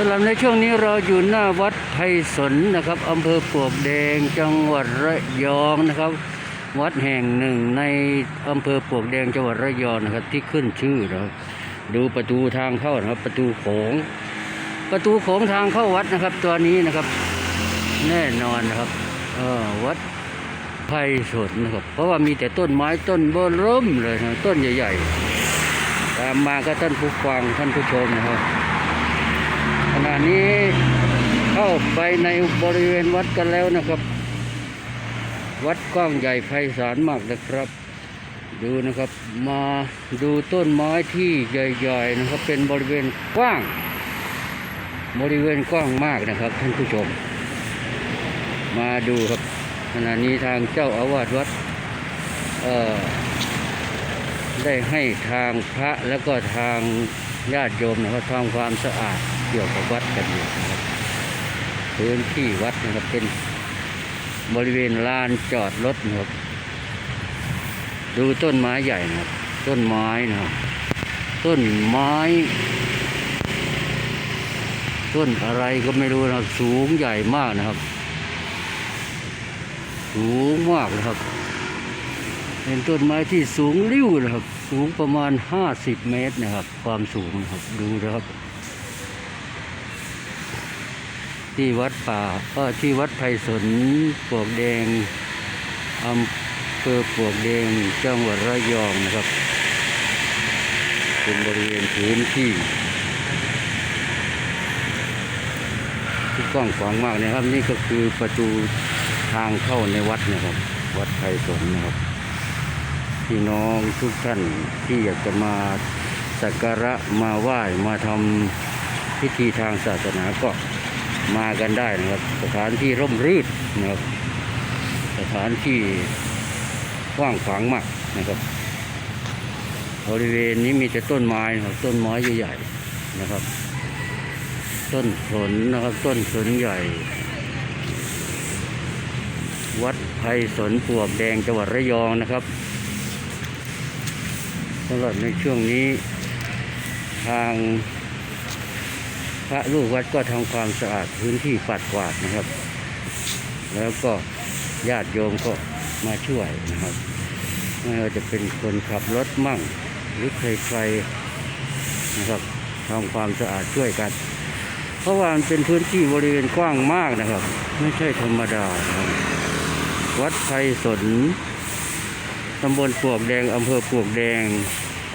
สำหรับในช่วงนี้เราอยู่หน้าวัดไพศาลนะครับอำเภอปลวกแดงจังหวัดระยองนะครับ วัดแห่งหนึ่งในอำเภอปลวกแดงจังหวัดระยองนะครับ ที่ขึ้นชื่อนะครับดูประตูทางเข้านะครับ ประตูโขงประตูโขงทางเข้าวัดนะครับ ตัวนี้นะครับ แน่นอนนะครับเออวัดไพศาลนะครับ เพราะว่ามีแต่ต้นไม้ต้นเบอร์เริ่มเลยนะต้นใหญ่ ๆ ตามมาก็ท่านผู้ฟังท่านผู้ชมนะครับ ณะนี้เข้าไปในบริเวณวัดกันแล้วนะครับ วัดกว้างใหญ่ไพศาลมากนะครับ ดูนะครับมาดูต้นไม้ที่ใหญ่ๆนะครับเป็นบริเวณกว้าง บริเวณกว้างมากนะครับ ท่านผู้ชม มาดูครับขณะนี้ทางเจ้าอาวาสวัดเอ่อได้ให้ทางพระแล้วก็ทางญาติโยมนะครับทำความสะอาด เกี่ยวกับวัดกันอยู่นะครับพื้นที่วัดนะครับเป็นบริเวณลานจอดรถนะครับดูต้นไม้ใหญ่นะครับ ต้นไม้นะครับต้นไม้ ต้นอะไรก็ไม่รู้นะครับ สูงใหญ่มากนะครับ สูงมากนะครับ เป็นต้นไม้ที่สูงริ้วนะครับ สูงประมาณ50เมตรนะครับ ความสูงนะครับดูนะครับ ที่วัดป่าก็ที่วัดไผ่สนปวกแดงอำเภอปวกแดงจังหวัดระยองนะครับ เป็นบริเวณพื้นที่ที่กว้างขวางมากนะครับ นี่ก็คือประตูทางเข้าในวัดนะครับ วัดไผ่สนนะครับพี่น้องทุกท่านที่อยากจะมาสักการะมาไหว้มาทำพิธีทางศาสนาก็ มากันได้นะครับ สถานที่ร่มรื่นนะครับ สถานที่กว้างขวางมากนะครับบริเวณนี้มีแต่ต้นไม้นะครับต้นไม้ใหญ่ๆนะครับ ต้นสนนะครับ ต้นสนใหญ่ วัดไพศาลปวกแดงจังหวัดระยองนะครับสำหรับในช่วงนี้ทาง พระลูกวัดก็ทำความสะอาดพื้นที่ปัดกวาดนะครับ แล้วก็ญาติโยมก็มาช่วยนะครับ ไม่ว่าจะเป็นคนขับรถมั่ง หรือใครๆนะครับทำความสะอาดช่วยกัน เพราะว่ามันเป็นพื้นที่บริเวณกว้างมากนะครับ ไม่ใช่ธรรมดาวัดไพศาลตำบลปวกแดงอำเภอปวกแดง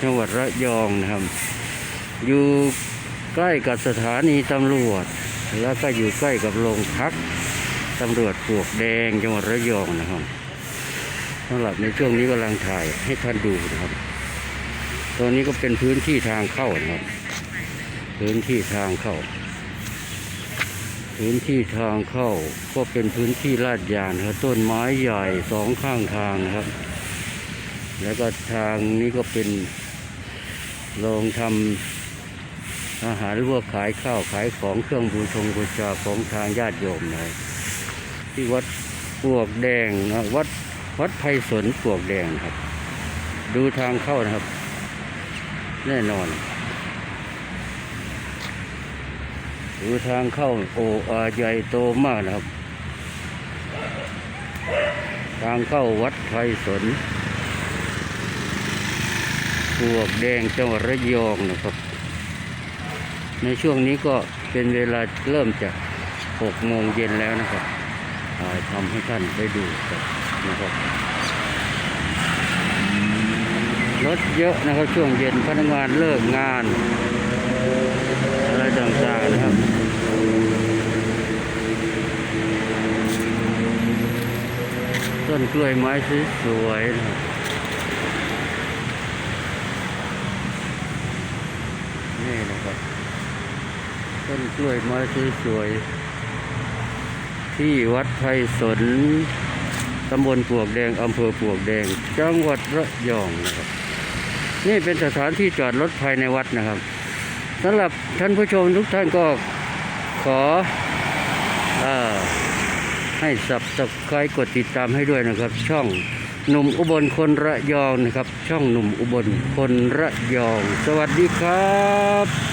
จังหวัดระยองนะครับ อยู่ ใกล้กับสถานีตำรวจ แล้วก็อยู่ใกล้กับโรงพักตำรวจปลวกแดงจังหวัดระยองนะครับสำหรับในช่วงนี้กำลังถ่ายให้ท่านดูนะครับตรงนี้ก็เป็นพื้นที่ทางเข้านะครับ พื้นที่ทางเข้า พื้นที่ทางเข้าก็เป็นพื้นที่ลาดยางครับต้นไม้ใหญ่สองข้างทางนะครับ แล้วก็ทางนี้ก็เป็นโรงทำ อาหารหรือว่าขายข้าวขายของเครื่องบูชงบูชาของทางญาติโยมนะที่วัดปลวกแดงนะวัดวัดไพศาลปลวกแดงครับ ดูทางเข้านะครับ แน่นอน ดูทางเข้าโออาใหญ่โตมากนะครับ ทางเข้าวัดไพศาลปลวกแดงจังหวัดระยองนะครับ ในช่วงนี้ก็เป็นเวลาเริ่มจะหกโมงเย็นแล้วนะครับทำให้ท่านได้ดูนนะครับรถเยอะนะครับช่วงเย็นพนักงานเลิกงาน อะไรต่างๆนะครับต้นกล้วยไม้สวยๆนะครับนี่นะครับ ต้นกล้วยไม้สวยๆที่วัดไพศาลตำบลปวกแดงอำเภอปวกแดง จังหวัดระยองนะครับ นี่เป็นสถานที่จอดรถภายในวัดนะครับสำหรับท่านผู้ชมทุกท่านก็ขออให้สับสไครกดติดตามให้ด้วยนะครับ ช่องหนุ่มอุบลคนระยองนะครับ ช่องหนุ่มอุบลคนระยอง สวัสดีครับ